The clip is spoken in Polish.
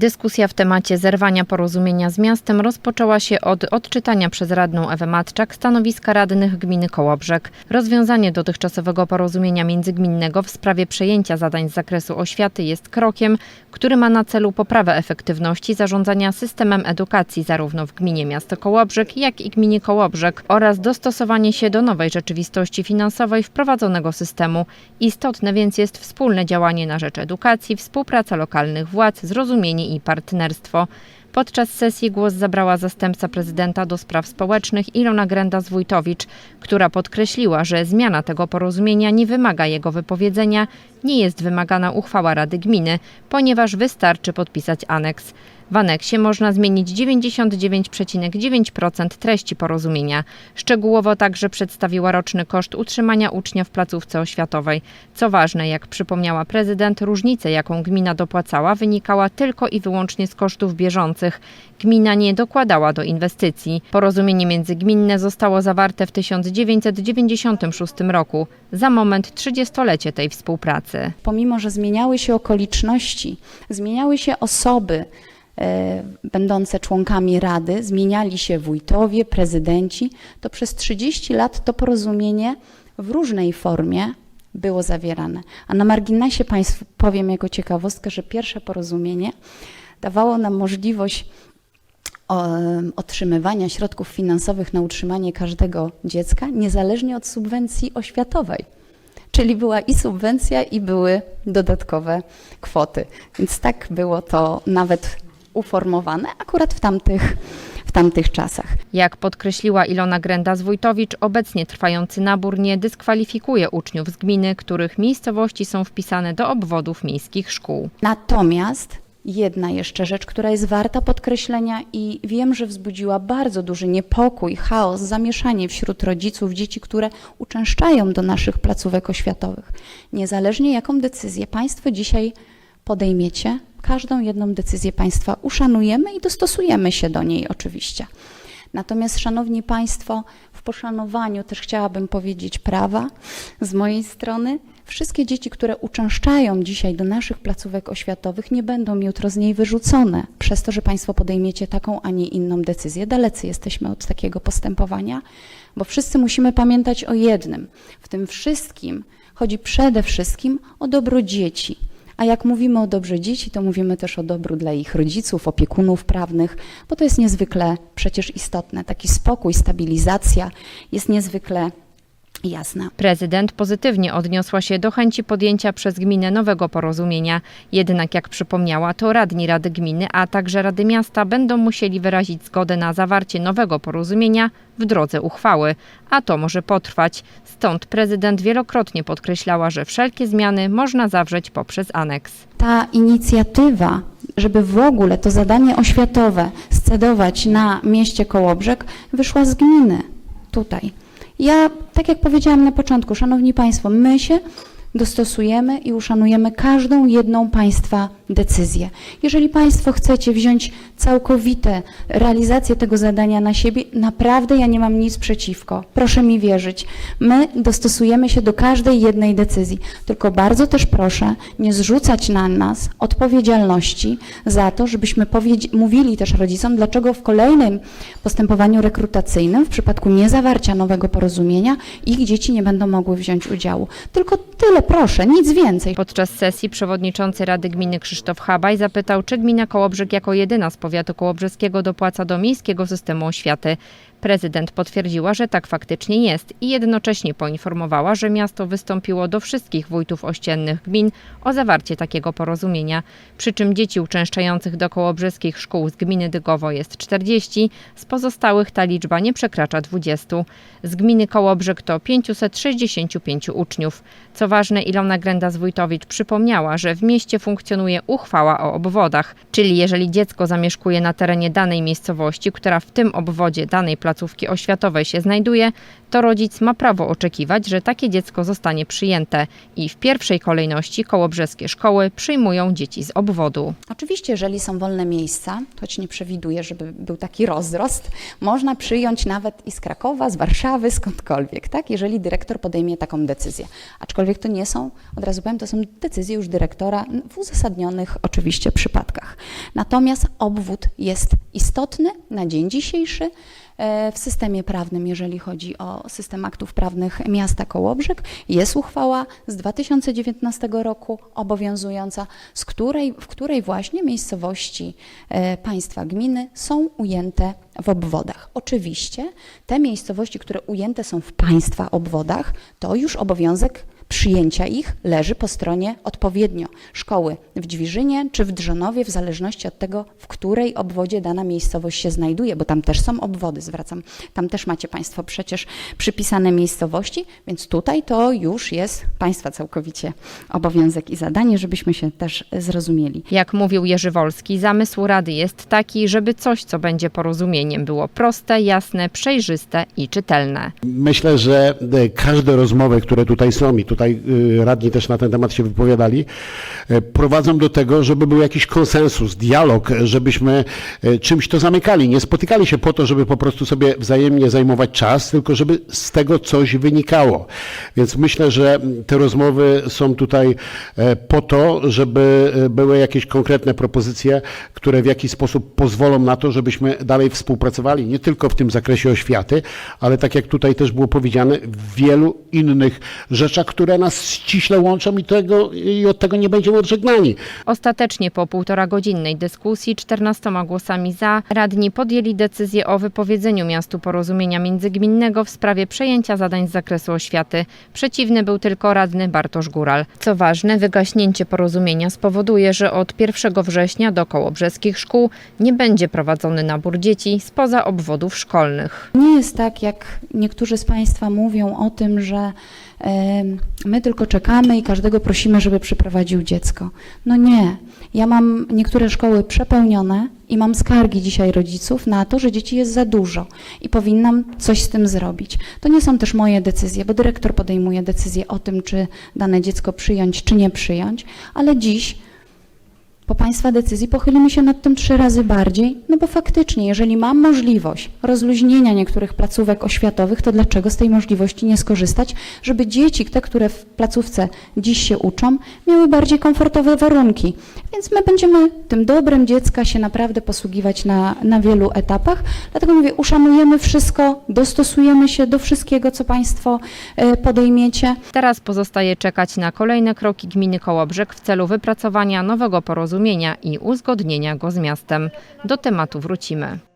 Dyskusja w temacie zerwania porozumienia z miastem rozpoczęła się od odczytania przez radną Ewę Matczak stanowiska radnych gminy Kołobrzeg. Rozwiązanie dotychczasowego porozumienia międzygminnego w sprawie przejęcia zadań z zakresu oświaty jest krokiem, który ma na celu poprawę efektywności zarządzania systemem edukacji zarówno w gminie miasto Kołobrzeg, jak i gminie Kołobrzeg oraz dostosowanie się do nowej rzeczywistości finansowej wprowadzonego systemu. Istotne więc jest wspólne działanie na rzecz edukacji, współpraca lokalnych władz, zrozumienie i partnerstwo. Podczas sesji głos zabrała zastępca prezydenta do spraw społecznych Ilona Grenda-Zwójtowicz, która podkreśliła, że zmiana tego porozumienia nie wymaga jego wypowiedzenia, nie jest wymagana uchwała Rady Gminy, ponieważ wystarczy podpisać aneks. W aneksie można zmienić 99,9% treści porozumienia. Szczegółowo także przedstawiła roczny koszt utrzymania ucznia w placówce oświatowej. Co ważne, jak przypomniała prezydent, różnica jaką gmina dopłacała wynikała tylko i wyłącznie z kosztów bieżących. Gmina nie dokładała do inwestycji. Porozumienie międzygminne zostało zawarte w 1996 roku, za moment 30-lecie tej współpracy. Pomimo że zmieniały się okoliczności, zmieniały się osoby e, będące członkami Rady, zmieniali się wójtowie, prezydenci, to przez 30 lat to porozumienie w różnej formie było zawierane. A na marginesie Państwu powiem jako ciekawostkę, że pierwsze porozumienie dawało nam możliwość otrzymywania środków finansowych na utrzymanie każdego dziecka, niezależnie od subwencji oświatowej. Czyli była i subwencja, i były dodatkowe kwoty. Więc tak było to nawet uformowane akurat w tamtych, w tamtych czasach. Jak podkreśliła Ilona Grenda-Zwójtowicz, obecnie trwający nabór nie dyskwalifikuje uczniów z gminy, których miejscowości są wpisane do obwodów miejskich szkół. Natomiast jedna jeszcze rzecz, która jest warta podkreślenia i wiem, że wzbudziła bardzo duży niepokój, chaos, zamieszanie wśród rodziców dzieci, które uczęszczają do naszych placówek oświatowych. Niezależnie jaką decyzję Państwo dzisiaj podejmiecie, każdą jedną decyzję Państwa uszanujemy i dostosujemy się do niej oczywiście. Natomiast, Szanowni Państwo, w poszanowaniu też chciałabym powiedzieć prawa z mojej strony. Wszystkie dzieci, które uczęszczają dzisiaj do naszych placówek oświatowych, nie będą jutro z niej wyrzucone przez to, że Państwo podejmiecie taką, a nie inną decyzję. Dalecy jesteśmy od takiego postępowania, bo wszyscy musimy pamiętać o jednym. W tym wszystkim chodzi przede wszystkim o dobro dzieci. A jak mówimy o dobrze dzieci, to mówimy też o dobru dla ich rodziców, opiekunów prawnych, bo to jest niezwykle przecież istotne. Taki spokój, stabilizacja jest niezwykle jasna. Prezydent pozytywnie odniosła się do chęci podjęcia przez gminę nowego porozumienia. Jednak, jak przypomniała, to radni Rady Gminy, a także Rady Miasta będą musieli wyrazić zgodę na zawarcie nowego porozumienia w drodze uchwały, a to może potrwać. Stąd prezydent wielokrotnie podkreślała, że wszelkie zmiany można zawrzeć poprzez aneks. ta inicjatywa, żeby w ogóle to zadanie oświatowe scedować na mieście Kołobrzeg, wyszła z gminy tutaj. Ja, tak jak powiedziałam na początku, Szanowni Państwo, my się dostosujemy i uszanujemy każdą jedną Państwa decyzję. Jeżeli Państwo chcecie wziąć całkowite realizację tego zadania na siebie, naprawdę ja nie mam nic przeciwko. Proszę mi wierzyć. My dostosujemy się do każdej jednej decyzji. Tylko bardzo też proszę nie zrzucać na nas odpowiedzialności za to, żebyśmy mówili też rodzicom, dlaczego w kolejnym postępowaniu rekrutacyjnym, w przypadku niezawarcia nowego porozumienia, ich dzieci nie będą mogły wziąć udziału. Tylko tyle proszę, nic więcej. Podczas sesji przewodniczący Rady Gminy Krzysztof Habaj zapytał, czy gmina Kołobrzeg jako jedyna z powiatu kołobrzeskiego dopłaca do miejskiego systemu oświaty. Prezydent potwierdziła, że tak faktycznie jest i jednocześnie poinformowała, że miasto wystąpiło do wszystkich wójtów ościennych gmin o zawarcie takiego porozumienia. Przy czym dzieci uczęszczających do kołobrzeskich szkół z gminy Dygowo jest 40, z pozostałych ta liczba nie przekracza 20. Z gminy Kołobrzeg to 565 uczniów. Co ważne, Ilona Grenda-Zwójtowicz przypomniała, że w mieście funkcjonuje uchwała o obwodach, czyli jeżeli dziecko zamieszkuje na terenie danej miejscowości, która w tym obwodzie danej placówki placówki oświatowej się znajduje, to rodzic ma prawo oczekiwać, że takie dziecko zostanie przyjęte i w pierwszej kolejności kołobrzeskie szkoły przyjmują dzieci z obwodu. Oczywiście, jeżeli są wolne miejsca, choć nie przewiduję, żeby był taki rozrost, można przyjąć nawet i z Krakowa, z Warszawy, skądkolwiek, tak? jeżeli dyrektor podejmie taką decyzję. Aczkolwiek to nie są, od razu powiem, to są decyzje już dyrektora w uzasadnionych oczywiście przypadkach. Natomiast obwód jest istotny na dzień dzisiejszy w systemie prawnym, jeżeli chodzi o system aktów prawnych miasta Kołobrzeg. Jest uchwała z 2019 roku obowiązująca, z której, w której właśnie miejscowości e, państwa gminy są ujęte w obwodach. Oczywiście te miejscowości, które ujęte są w państwa obwodach, to już obowiązek przyjęcia ich leży po stronie odpowiednio szkoły w Dźwiżynie czy w Drzonowie, w zależności od tego, w której obwodzie dana miejscowość się znajduje, bo tam też są obwody, zwracam, tam też macie Państwo przecież przypisane miejscowości, więc tutaj to już jest Państwa całkowicie obowiązek i zadanie, żebyśmy się też zrozumieli. Jak mówił Jerzy Wolski, zamysł Rady jest taki, żeby coś, co będzie porozumieniem, było proste, jasne, przejrzyste i czytelne. Myślę, że e, każde rozmowy, które tutaj są i tutaj e, radni też na ten temat się wypowiadali, e, prowadzą do tego, żeby był jakiś konsensus, dialog, żebyśmy e, czymś to zamykali. Nie spotykali się po to, żeby po prostu sobie wzajemnie zajmować czas, tylko żeby z tego coś wynikało. Więc myślę, że te rozmowy są tutaj po to, żeby były jakieś konkretne propozycje, które w jakiś sposób pozwolą na to, żebyśmy dalej współpracowali, nie tylko w tym zakresie oświaty, ale tak jak tutaj też było powiedziane, w wielu innych rzeczach, które nas ściśle łączą i, tego, i od tego nie będziemy odżegnani. Ostatecznie po półtora godzinnej dyskusji 14 głosami za radni podjęli decyzję o wypowiedzeniu miastu porozumienia międzygminnego w sprawie przejęcia zadań z zakresu oświaty. Przeciwny był tylko radny Bartosz Góral. Co ważne, wygaśnięcie porozumienia spowoduje, że od 1 września do kołobrzeskich szkół nie będzie prowadzony nabór dzieci spoza obwodów szkolnych. Nie jest tak, jak niektórzy z Państwa mówią o tym, że my tylko czekamy i każdego prosimy, żeby przyprowadził dziecko. No nie. Ja mam niektóre szkoły przepełnione i mam skargi dzisiaj rodziców na to, że dzieci jest za dużo i powinnam coś z tym zrobić. To nie są też moje decyzje, bo dyrektor podejmuje decyzję o tym, czy dane dziecko przyjąć, czy nie przyjąć, ale dziś po Państwa decyzji pochylimy się nad tym trzy razy bardziej, no bo faktycznie, jeżeli mam możliwość rozluźnienia niektórych placówek oświatowych, to dlaczego z tej możliwości nie skorzystać, żeby dzieci, te, które w placówce dziś się uczą, miały bardziej komfortowe warunki. Więc my będziemy tym dobrem dziecka się naprawdę posługiwać na, na wielu etapach. Dlatego mówię, uszanujemy wszystko, dostosujemy się do wszystkiego, co Państwo e, podejmiecie. Teraz pozostaje czekać na kolejne kroki gminy Kołobrzeg w celu wypracowania nowego porozumienia i uzgodnienia go z miastem. Do tematu wrócimy.